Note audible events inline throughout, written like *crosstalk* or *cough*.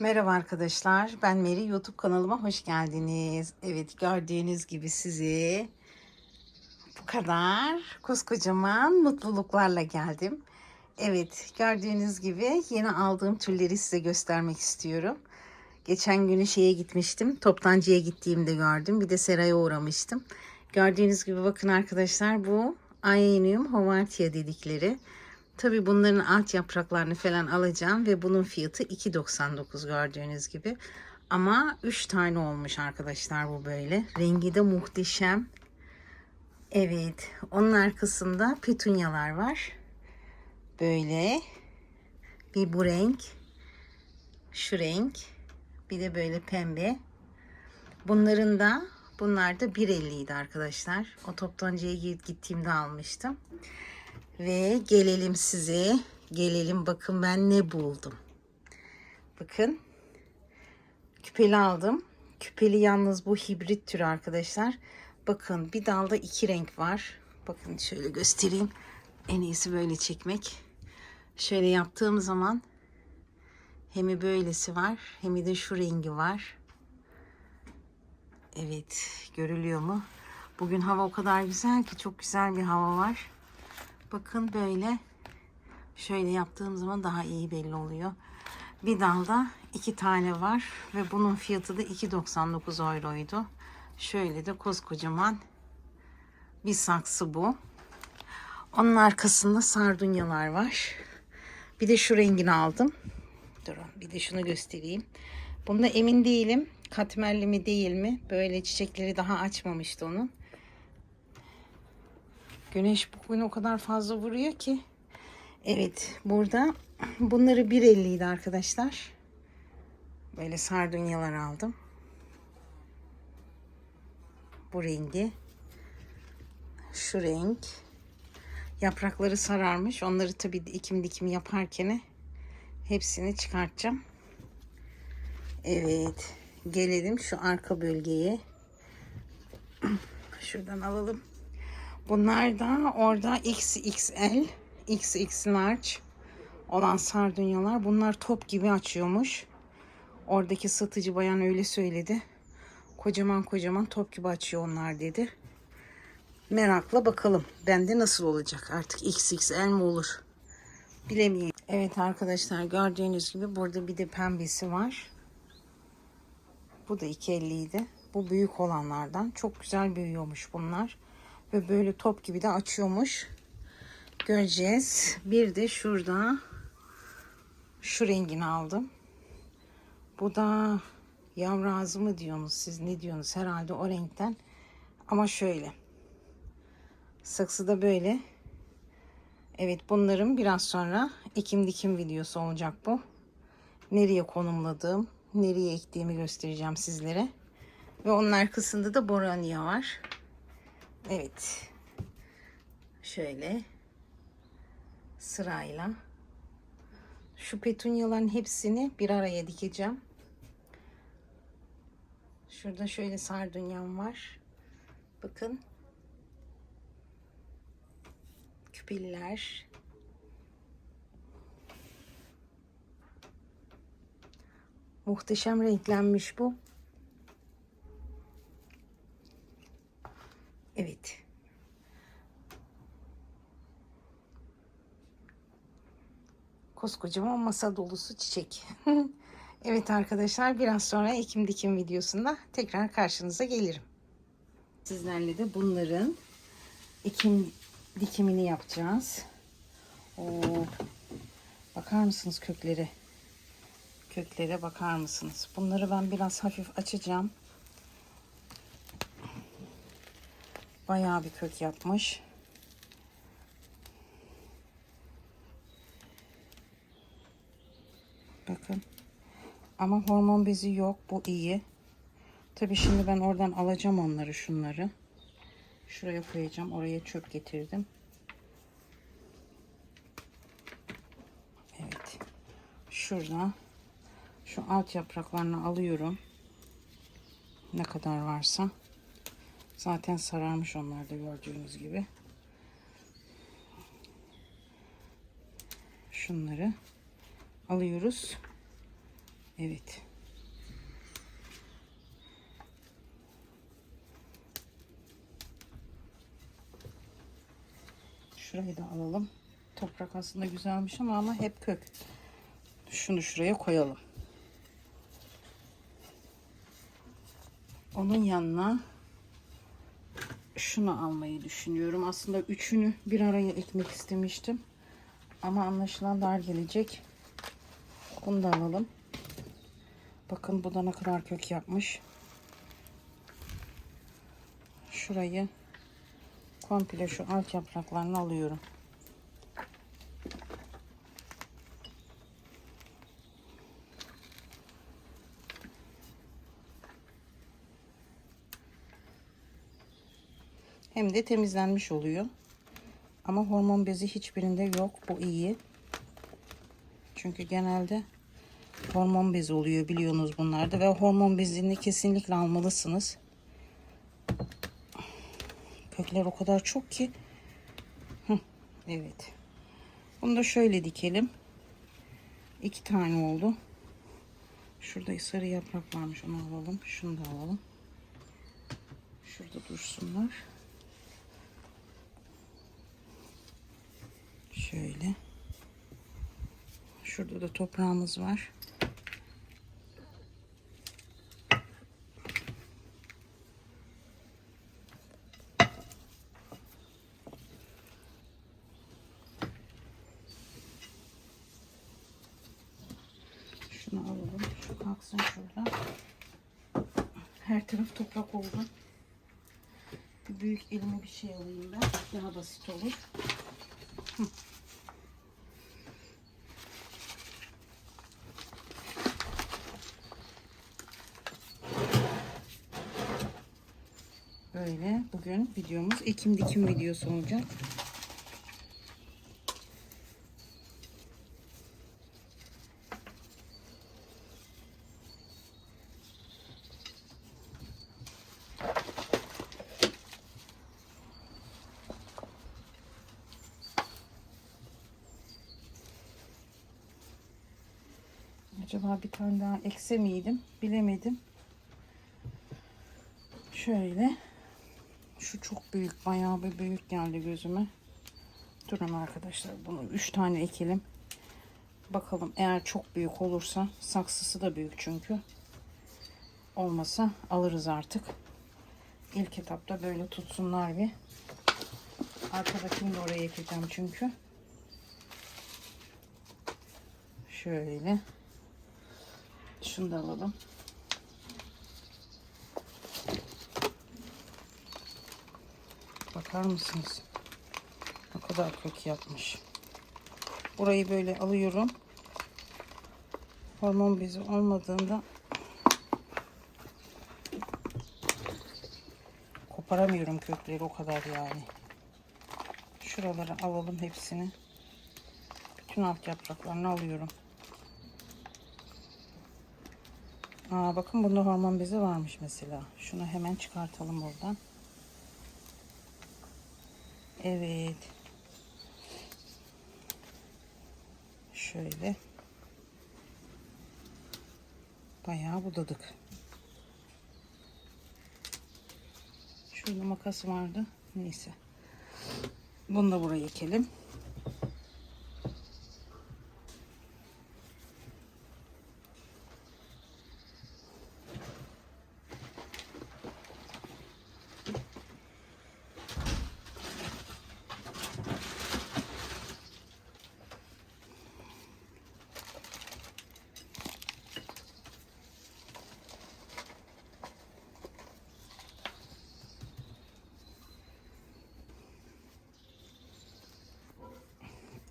Merhaba arkadaşlar. Ben Meri. YouTube kanalıma hoş geldiniz. Evet gördüğünüz gibi sizi bu kadar koskocaman mutluluklarla geldim. Evet gördüğünüz gibi yeni aldığım tülleri size göstermek istiyorum. Geçen günü şeye gitmiştim. Toptancıya gittiğimde gördüm. Bir de seraya uğramıştım. Gördüğünüz gibi bakın arkadaşlar bu Aenium Hovartia dedikleri. Tabi bunların alt yapraklarını falan alacağım ve bunun fiyatı 2.99 gördüğünüz gibi. Ama 3 tane olmuş arkadaşlar bu böyle. Rengi de muhteşem. Evet. Onun arkasında petunyalar var. Böyle. Bir bu renk. Şu renk. Bir de böyle pembe. Bunların da bunlar da 1.50 idi arkadaşlar. O toptancıya gittiğimde almıştım. Ve gelelim size. Gelelim bakın ben ne buldum. Bakın. Küpeli aldım. Küpeli yalnız bu hibrit tür arkadaşlar. Bakın bir dalda iki renk var. Bakın şöyle göstereyim. En iyisi böyle çekmek. Şöyle yaptığım zaman hemi böylesi var. Hem de şu rengi var. Evet görülüyor mu? Bugün hava o kadar güzel ki çok güzel bir hava var. Bakın böyle şöyle yaptığım zaman daha iyi belli oluyor. Bir dalda iki tane var ve bunun fiyatı da 2.99 euroydu. Şöyle de koskocaman bir saksı bu. Onun arkasında sardunyalar var. Bir de şu rengini aldım. Durun bir de şunu göstereyim. Bunda emin değilim. Katmerli mi değil mi? Böyle çiçekleri daha açmamıştı onun. Güneş bugün o kadar fazla vuruyor ki. Evet burada bunları 1.50 idi arkadaşlar. Böyle sardunyalar aldım. Bu rengi. Şu renk. Yaprakları sararmış. Onları tabii dikim dikim yaparken hepsini çıkartacağım. Evet. Gelelim şu arka bölgeye. *clears throat* Şuradan alalım. Bunlar da orada XXL, XX large olan sardunyalar. Bunlar top gibi açıyormuş. Oradaki satıcı bayan öyle söyledi. Kocaman kocaman top gibi açıyor onlar dedi. Merakla bakalım. Bende nasıl olacak? Artık XXL mi olur? Bilemiyorum. Evet arkadaşlar gördüğünüz gibi burada bir de pembesi var. Bu da 2.50 idi. Bu büyük olanlardan. Çok güzel büyüyormuş bunlar. Ve böyle top gibi de açıyormuş. Göreceğiz. Bir de şurada şu rengini aldım. Bu da yavru ağzı mı diyorsunuz siz ne diyorsunuz herhalde o renkten. Ama şöyle. Saksı da böyle. Evet bunların biraz sonra ekim dikim videosu olacak bu. Nereye konumladığım, nereye ektiğimi göstereceğim sizlere. Ve onun arkasında da borania var. Evet. Şöyle sırayla şu petunyaların hepsini bir araya dikeceğim. Şurada şöyle sardunyam var. Bakın. Küpeliler. Muhteşem renklenmiş bu. Evet. Koskocaman masa dolusu çiçek. *laughs* evet arkadaşlar biraz sonra ekim dikim videosunda tekrar karşınıza gelirim. Sizlerle de bunların ekim dikimini yapacağız. Oo, bakar mısınız kökleri? Köklere bakar mısınız? Bunları ben biraz hafif açacağım. Bayağı bir kök yapmış. Bakın. Ama hormon bezi yok. Bu iyi. Tabii şimdi ben oradan alacağım onları şunları. Şuraya koyacağım. Oraya çöp getirdim. Evet. Şurada şu alt yapraklarını alıyorum. Ne kadar varsa. Zaten sararmış onlar da gördüğünüz gibi. Şunları alıyoruz. Evet. Şurayı da alalım. Toprak aslında güzelmiş ama ama hep kök. Şunu şuraya koyalım. Onun yanına şunu almayı düşünüyorum. Aslında üçünü bir araya ekmek istemiştim. Ama anlaşılan dar gelecek. Bunu da alalım. Bakın bu da ne kadar kök yapmış. Şurayı komple şu alt yapraklarını alıyorum. Hem de temizlenmiş oluyor. Ama hormon bezi hiçbirinde yok. Bu iyi. Çünkü genelde hormon bezi oluyor biliyorsunuz bunlarda ve hormon bezini kesinlikle almalısınız. Kökler o kadar çok ki. Evet. Bunu da şöyle dikelim. İki tane oldu. Şurada sarı yaprak varmış onu alalım. Şunu da alalım. Şurada dursunlar. Şöyle. Şurada da toprağımız var. Şunu alalım. Şu kalksın şurada. Her taraf toprak oldu. Büyük elime bir şey alayım ben. Daha basit olur. Böyle bugün videomuz ekim dikim videosu olacak. Acaba bir tane daha ekse miydim? Bilemedim. Şöyle. Şu çok büyük. Bayağı bir büyük geldi gözüme. Durun arkadaşlar. Bunu 3 tane ekelim. Bakalım eğer çok büyük olursa saksısı da büyük çünkü. Olmasa alırız artık. İlk etapta böyle tutsunlar bir. Arkadakini de oraya ekeceğim çünkü. Şöyle. Şunu da alalım. Bakar mısınız? Ne kadar kök yapmış. Burayı böyle alıyorum. Hormon bezi olmadığında koparamıyorum kökleri o kadar yani. Şuraları alalım hepsini. Bütün alt yapraklarını alıyorum. Aa, bakın bunda hormon bezi varmış mesela. Şunu hemen çıkartalım buradan. Evet. Şöyle. Bayağı budadık. Şurada makas vardı. Neyse. Bunu da buraya ekelim.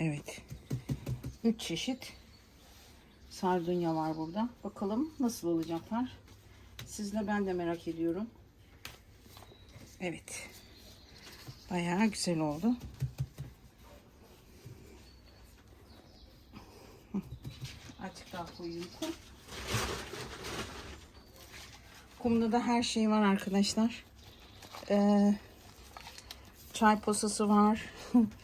Evet. Üç çeşit sardunya var burada. Bakalım nasıl olacaklar. Sizle ben de merak ediyorum. Evet. Bayağı güzel oldu. Azıcık daha koyayım kum. Kumda da her şey var arkadaşlar. Ee, çay posası var. *laughs*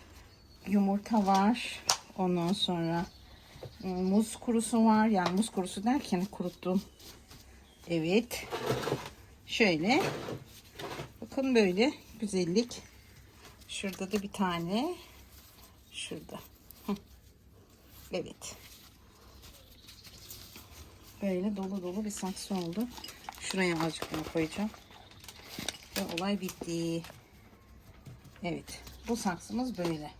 Yumurta var. Ondan sonra e, muz kurusu var. Yani muz kurusu derken kuruttum. Evet. Şöyle. Bakın böyle güzellik. Şurada da bir tane. Şurada. Evet. Böyle dolu dolu bir saksı oldu. Şuraya azıcık daha koyacağım. Ve olay bitti. Evet. Bu saksımız böyle.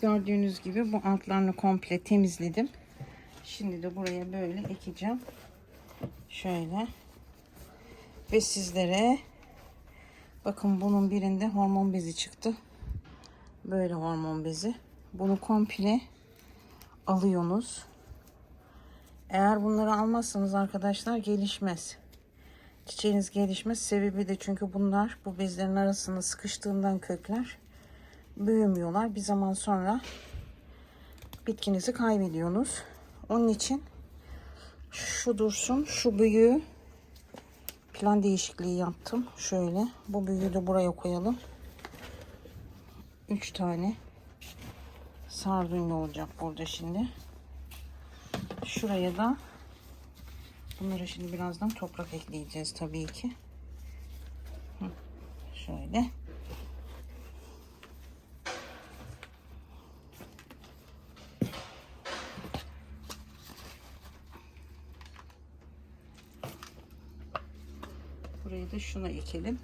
Gördüğünüz gibi bu altlarını komple temizledim. Şimdi de buraya böyle ekeceğim. Şöyle. Ve sizlere bakın bunun birinde hormon bezi çıktı. Böyle hormon bezi. Bunu komple alıyorsunuz. Eğer bunları almazsanız arkadaşlar gelişmez. Çiçeğiniz gelişmez. Sebebi de çünkü bunlar bu bezlerin arasında sıkıştığından kökler büyümüyorlar. Bir zaman sonra bitkinizi kaybediyorsunuz. Onun için şu dursun. Şu büyüğü plan değişikliği yaptım. Şöyle. Bu büyüğü de buraya koyalım. 3 tane sardunya olacak burada şimdi. Şuraya da bunlara şimdi birazdan toprak ekleyeceğiz tabii ki. Şöyle. Buraya da şuna ekelim.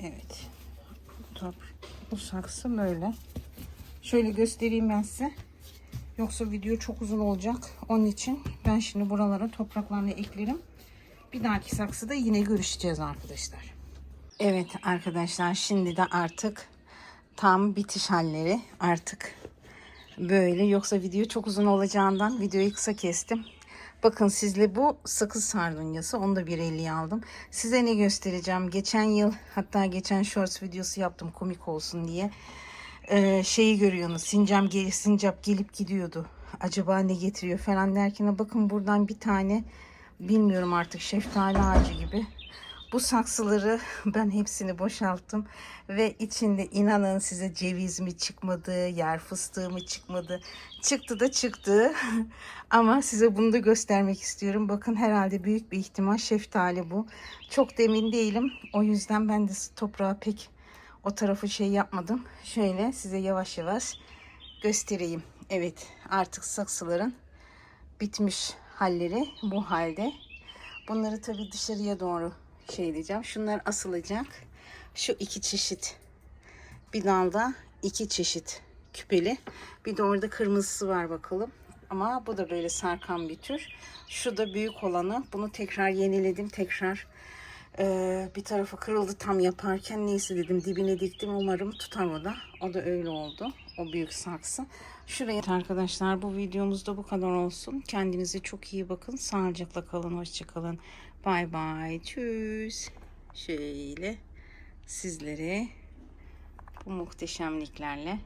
Evet. Top, bu saksı böyle. Şöyle göstereyim ben size. Yoksa video çok uzun olacak. Onun için ben şimdi buralara topraklarını eklerim. Bir dahaki saksıda yine görüşeceğiz arkadaşlar. Evet arkadaşlar şimdi de artık tam bitiş halleri. Artık böyle yoksa video çok uzun olacağından videoyu kısa kestim. Bakın sizle bu sakız sardunyası. Onu da 1.50'ye aldım. Size ne göstereceğim? Geçen yıl hatta geçen shorts videosu yaptım komik olsun diye. Ee, şeyi görüyorsunuz. Sincap, gel, sincap gelip gidiyordu. Acaba ne getiriyor falan derken bakın buradan bir tane bilmiyorum artık şeftali ağacı gibi. Bu saksıları *laughs* ben hepsini boşalttım ve içinde inanın size ceviz mi çıkmadı, yer fıstığı mı çıkmadı. Çıktı da çıktı. *laughs* Ama size bunu da göstermek istiyorum. Bakın herhalde büyük bir ihtimal şeftali bu. Çok da emin değilim. O yüzden ben de toprağa pek o tarafı şey yapmadım. Şöyle size yavaş yavaş göstereyim. Evet artık saksıların bitmiş halleri bu halde. Bunları tabii dışarıya doğru şey diyeceğim. Şunlar asılacak. Şu iki çeşit. Bir dalda iki çeşit küpeli. Bir de orada kırmızısı var bakalım. Ama bu da böyle sarkan bir tür. Şu da büyük olanı. Bunu tekrar yeniledim. Tekrar ee, bir tarafı kırıldı tam yaparken. Neyse dedim dibine diktim. Umarım tutar o da. O da öyle oldu. O büyük saksı. Şuraya arkadaşlar bu videomuzda bu kadar olsun. Kendinize çok iyi bakın. Sağlıcakla kalın. Hoşçakalın. Bay bay. Tschüss. Şöyle sizlere bu muhteşemliklerle